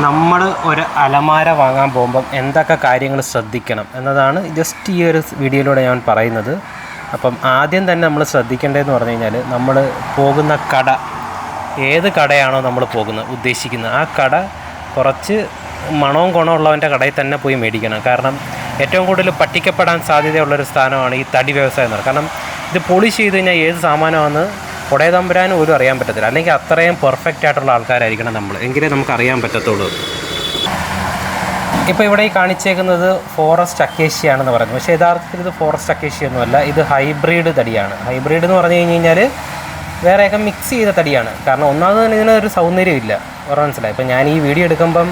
നമ്മൾ ഒരു അലമാര വാങ്ങാൻ പോകുമ്പം എന്തൊക്കെ കാര്യങ്ങൾ ശ്രദ്ധിക്കണം എന്നതാണ് ജസ്റ്റ് ഈ ഒരു വീഡിയോയിലൂടെ ഞാൻ പറയുന്നത്. അപ്പം ആദ്യം തന്നെ നമ്മൾ ശ്രദ്ധിക്കേണ്ടതെന്ന് പറഞ്ഞു കഴിഞ്ഞാൽ നമ്മൾ പോകുന്ന കട ഏത് കടയാണോ നമ്മൾ പോകുന്നത് ഉദ്ദേശിക്കുന്നത്. ആ കട കുറച്ച് മണവും ഗുണവും ഉള്ളവന്റെ കടയിൽ തന്നെ പോയി മേടിക്കണം. കാരണം ഏറ്റവും കൂടുതൽ പറ്റിക്കപ്പെടാൻ സാധ്യതയുള്ളൊരു സ്ഥാനമാണ് ഈ തടി വ്യവസായം എന്ന് കാരണം ഇത് പോളിഷ് ചെയ്ത് കഴിഞ്ഞാൽ ഏത് സാമാനമാണെന്ന് കൊടയതമ്പുരാനും പോലും അറിയാൻ പറ്റത്തില്ല. അല്ലെങ്കിൽ അത്രയും പെർഫെക്റ്റ് ആയിട്ടുള്ള ആൾക്കാരായിരിക്കണം നമ്മൾ എങ്കിലേ നമുക്ക് അറിയാൻ പറ്റത്തുള്ളൂ. ഇപ്പോൾ ഇവിടെ ഈ കാണിച്ചേക്കുന്നത് ഫോറസ്റ്റ് അക്കേഷ്യ ആണെന്ന് പറയുന്നത് പക്ഷേ യഥാർത്ഥത്തിൽ ഇത് ഫോറസ്റ്റ് അക്കേഷ്യ ഒന്നുമല്ല. ഇത് ഹൈബ്രിഡ് തടിയാണ്. ഹൈബ്രിഡ് എന്ന് പറഞ്ഞു കഴിഞ്ഞ് കഴിഞ്ഞാൽ വേറെയൊക്കെ മിക്സ് ചെയ്ത തടിയാണ്. കാരണം ഒന്നാമത് തന്നെ ഇതിനൊരു സൗന്ദര്യമില്ല വേറെ മനസ്സിലായി. ഇപ്പോൾ ഞാൻ ഈ വീഡിയോ എടുക്കുമ്പം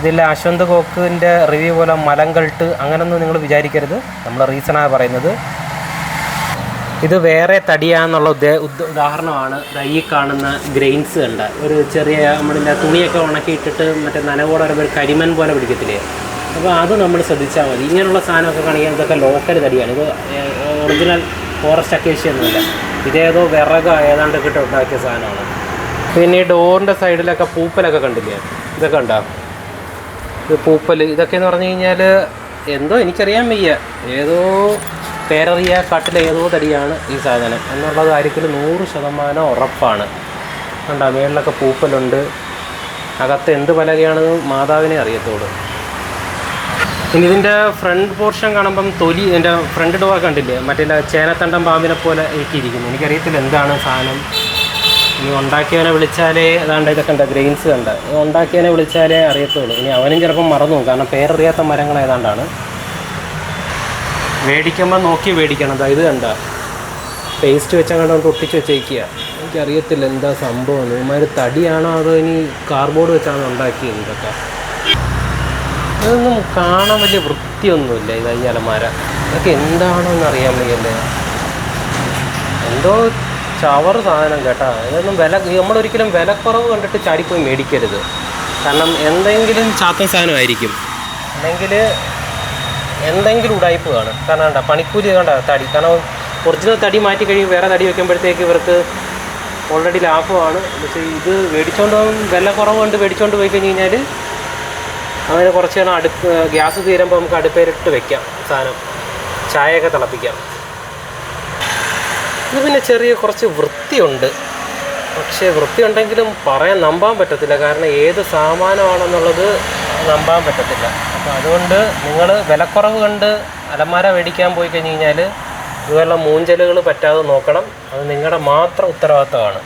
ഇതിൽ അശ്വന്ത് കോക്കിന്റെ റിവ്യൂ പോലെ മലങ്കൾട്ട് അങ്ങനൊന്നും നിങ്ങൾ വിചാരിക്കരുത്. നമ്മൾ റീസണാണ് പറയുന്നത്. ഇത് വേറെ തടിയാന്നുള്ള ഉദാഹരണമാണ്. ഈ കാണുന്ന ഗ്രെയിൻസ് ഉണ്ട് ഒരു ചെറിയ നമ്മളിന്റെ തുണിയൊക്കെ ഉണക്കിയിട്ടിട്ട് മറ്റേ നനവോടെ വരുമ്പോൾ ഒരു കരിമൻ പോലെ പിടിക്കത്തില്ലേ? അപ്പോൾ അത് നമ്മൾ ശ്രദ്ധിച്ചാൽ മതി. ഇങ്ങനെയുള്ള സാധനമൊക്കെ കാണിക്കാൻ ഇതൊക്കെ ലോക്കൽ തടിയാണ്. ഇത് ഒറിജിനൽ ഫോറസ്റ്റ് അക്കേഷ്യ ഒന്നുമില്ല ഇതേതോ വിറക ഏതാണ്ട് കിട്ടി ഉണ്ടാക്കിയ സാധനമാണ്. പിന്നെ ഈ ഡോറിന്റെ സൈഡിലൊക്കെ പൂപ്പലൊക്കെ കണ്ടില്ലേ? ഇതൊക്കെ ഉണ്ടോ ഇത് പൂപ്പൽ ഇതൊക്കെ എന്ന് പറഞ്ഞു കഴിഞ്ഞാൽ എന്തോ എനിക്കറിയാൻ വയ്യ. ഏതോ പേരറിയ കാട്ടിലെ ഏതോ തടിയാണ് ഈ സാധനം. എന്നുള്ള കാര്യത്തിൽ നൂറ് ശതമാനം ഉറപ്പാണ്. കണ്ട മേളിലൊക്കെ പൂപ്പലുണ്ട്. അകത്ത് എന്ത് പലകയാണെന്ന് മാതാവിനെ അറിയത്തോളൂ. ഇനി ഇതിന്റെ ഫ്രണ്ട് പോർഷൻ കാണുമ്പം തൊലി എന്റെ ഫ്രണ്ട് ഡോർ കണ്ടില്ലേ? മറ്റേ ചേനത്തണ്ടം പാമ്പിനെ പോലെ എനിക്കിരിക്കുന്നു എനിക്കറിയത്തില്ല എന്താണ് സാധനം. ഇനി ഉണ്ടാക്കിയവനെ വിളിച്ചാലേ അതാണ്ട് ഇതൊക്കെ ഉണ്ട് ഗ്രെയിൻസ് കണ്ട്? ഉണ്ടാക്കിയവനെ വിളിച്ചാലേ അറിയത്തുള്ളൂ ഇനി അവനും ചിലപ്പം മറന്നു കാരണം പേരറിയാത്ത മരങ്ങൾ ഏതാണ്ടാണ്? മേടിക്കുമ്പോൾ നോക്കി മേടിക്കണം. അതായത് കണ്ട. പേസ്റ്റ് വെച്ചാൽ കണ്ടോണ്ട് ഒട്ടിച്ച് വെച്ചേക്കുക എനിക്കറിയത്തില്ല എന്താ സംഭവം. ഇമാര് തടിയാണോ അതോ ഇനി കാർബോർഡ് വെച്ചാണോ ഉണ്ടാക്കിയത് ഇതൊക്കെ? ഇതൊന്നും കാണാൻ വലിയ വൃത്തിയൊന്നുമില്ല ഇത് ഈ അലമാര. ഇതൊക്കെ എന്താണെന്ന് അറിയാൻ വയ്യല്ലേ? എന്തോ ചവർ സാധനം കേട്ടാ. ഇതൊന്നും വില നമ്മളൊരിക്കലും വിലക്കുറവ് കണ്ടിട്ട് ചാടിപ്പോയി മേടിക്കരുത്. കാരണം എന്തെങ്കിലും ചാത്ത സാധനമായിരിക്കും. അല്ലെങ്കിൽ എന്തെങ്കിലും ഉടായ്പ് കാണും. കാരണം കണ്ട പണിക്കൂലി കണ്ട തടി. കാരണം ഒറിജിനൽ തടി മാറ്റി കഴിയും വേറെ തടി വെക്കുമ്പോഴത്തേക്ക് ഇവർക്ക് ഓൾറെഡി ലാഭമാണ്. പക്ഷേ ഇത് മേടിച്ചുകൊണ്ട് വില കുറവ് മേടിച്ചുകൊണ്ട് പോയി കഴിഞ്ഞ് കഴിഞ്ഞാൽ അങ്ങനെ കുറച്ച് നേരം അടുപ്പ് ഗ്യാസ് തീരുമ്പോൾ നമുക്ക് അടുപ്പേരിട്ട് വെക്കാം സാധനം. ചായയൊക്കെ തിളപ്പിക്കാം. ഇത് പിന്നെ ചെറിയ കുറച്ച് വൃത്തിയുണ്ട്. പക്ഷേ വൃത്തിയുണ്ടെങ്കിലും പറയാൻ നമ്പാൻ പറ്റത്തില്ല. കാരണം ഏത് സാമാനമാണെന്നുള്ളത് നമ്പാൻ പറ്റത്തില്ല. അപ്പോൾ അതുകൊണ്ട് നിങ്ങൾ വിലക്കുറവ് കണ്ട് അലമാര മേടിക്കാൻ പോയി കഴിഞ്ഞ് കഴിഞ്ഞാൽ ഇതുപോലുള്ള മൂഞ്ചലുകൾ പറ്റാതെ നോക്കണം. അത് നിങ്ങളുടെ മാത്രം ഉത്തരവാദിത്തമാണ്.